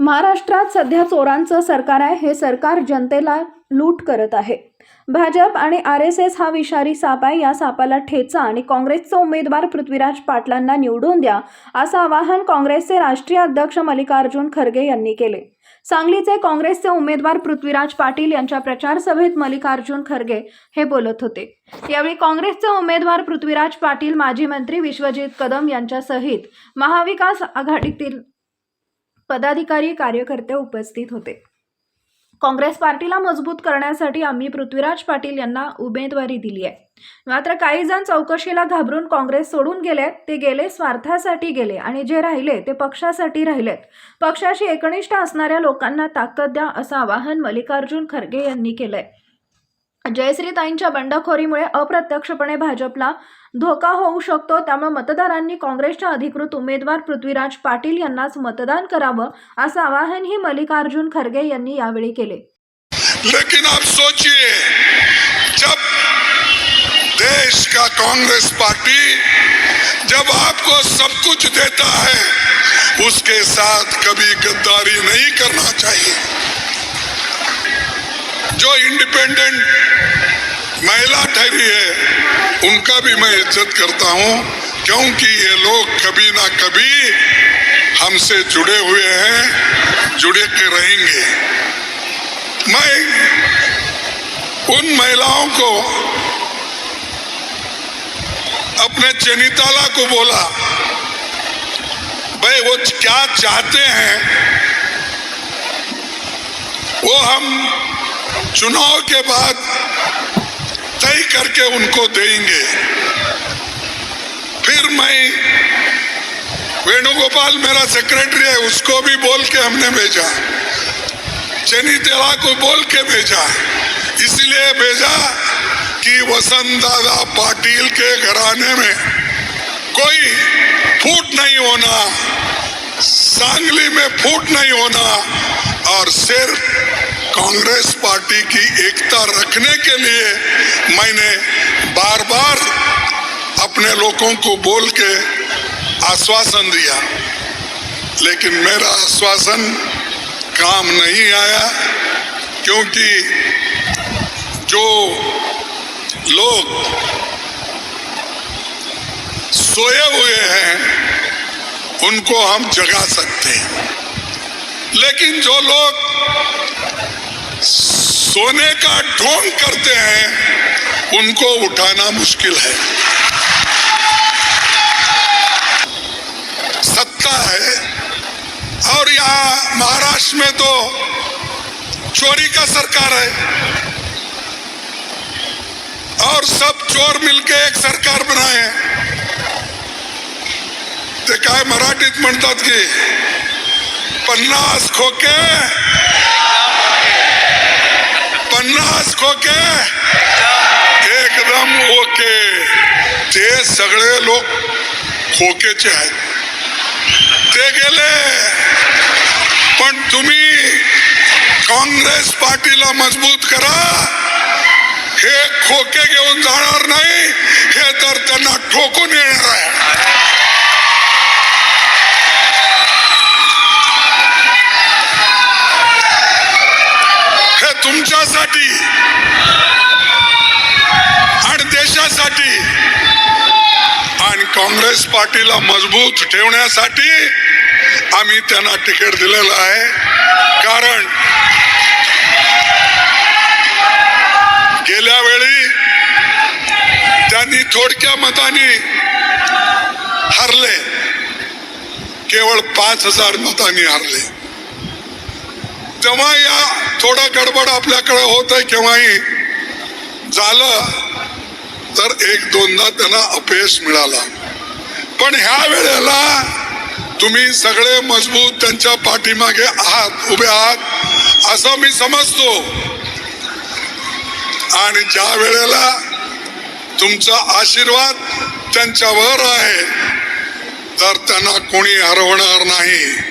महाराष्ट्रात सध्या चोरांचं सरकार आहे हे सरकार जनतेला लूट करत आहे. भाजप आणि आर एस एस हा विषारी साप आहे या सापाला ठेचा आणि काँग्रेसचा उमेदवार पृथ्वीराज पाटलांना निवडून द्या असं आवाहन काँग्रेसचे राष्ट्रीय अध्यक्ष मल्लिकार्जुन खरगे यांनी केले. सांगलीचे काँग्रेसचे उमेदवार पृथ्वीराज पाटील यांच्या प्रचार सभेत मल्लिकार्जुन खरगे हे बोलत होते. यावेळी काँग्रेसचे उमेदवार पृथ्वीराज पाटील माजी मंत्री विश्वजित कदम यांच्यासहित महाविकास आघाडीतील पदाधिकारी कार्यकर्ते उपस्थित होते. काँग्रेस पार्टीला मजबूत करण्यासाठी आम्ही पृथ्वीराज पाटील यांना उमेदवारी दिली आहे. मात्र काही जण चौकशीला घाबरून काँग्रेस सोडून गेले ते गेले स्वार्थासाठी गेले आणि जे राहिले ते पक्षासाठी राहिलेत. पक्षाशी एकनिष्ठ असणाऱ्या लोकांना ताकद द्या असं आवाहन मल्लिकार्जुन खरगे यांनी केलंय. जयश्रीताईंच्या बंडखोरीमुळे अप्रत्यक्षपणे भाजपला धोका होऊ शकतो त्यामुळे मतदारांनी काँग्रेसच्या अधिकृत उमेदवार पृथ्वीराज पाटील यांनाच मतदान करावं असं आवाहनही मल्लिकार्जुन खरगे यांनी यावेळी केले. लेकिन आप सोचिए जब देश का कांग्रेस पार्टी जब आपको सब कुछ देता है उसके साथ कभी गद्दारी नहीं करना चाहिए। जो इंडिपेंडेंट महिला ठहरी है, उनका भी मैं इज़्ज़त करता हूँ, क्योंकि ये लोग कभी ना कभी हमसे जुड़े हुए हैं, जुड़े के रहेंगे। मैं उन महिलाओं को अपने चनिताला को बोला, भाई, वो क्या चाहते हैं, वो हम चुनाव के बाद तय करके उनको देंगे। फिर मैं वेणुगोपाल मेरा सेक्रेटरी है, उसको भी बोल के हमने भेजा। चनी तेला को बोल के भेजा। इसलिए भेजा कि वसंत दादा पाटिल के घराने में कोई फूट नहीं होना, सांगली में फूट नहीं होना और सिर्फ़ कांग्रेस पार्टी की एकता रखने के लिए मैंने बार बार अपने लोगों को बोल के आश्वासन दिया। लेकिन मेरा आश्वासन काम नहीं आया, क्योंकि जो लोग सोए हुए हैं, उनको हम जगा सकते हैं। लेकिन जो लोग सोने का ढोंग करते हैं, उनको उठाना मुश्किल है। सत्ता है, और यहाँ महाराष्ट्र में तो चोरी का सरकार है। और सब चोर मिलके एक सरकार बनाए ते काय मराठीत म्हणतात की, पन्नास खोके ओके? एकदम ओके. ते सगळे लोक खोकेचे आहेत. ते गेले. पण तुम्ही काँग्रेस पार्टीला मजबूत करा. हे खोके घेऊन जाणार नाही. हे तर त्यांना ठोकून येणार आहे. तुमच्यासाठी आणि देशासाठी आणि काँग्रेस पार्टीला मजबूत ठेवण्यासाठी आम्ही त्यांना तिकीट दिलेलं आहे. कारण गेल्या वेळी त्यांनी थोडक्या मताने हरले. केवळ पाच हजार मतांनी हरले. तेव्हा या थोडा गडबड आपल्याकडे होत आहे केव्हाही झालं तर एक दोनदा त्यांना अपयश मिळाला. पण ह्या वेळेला तुम्ही सगळे मजबूत त्यांच्या पाठीमागे आहात उभे आहात असं मी समजतो. आणि ज्या वेळेला तुमचा आशीर्वाद त्यांच्यावर आहे तर त्यांना कोणी हरवणार नाही.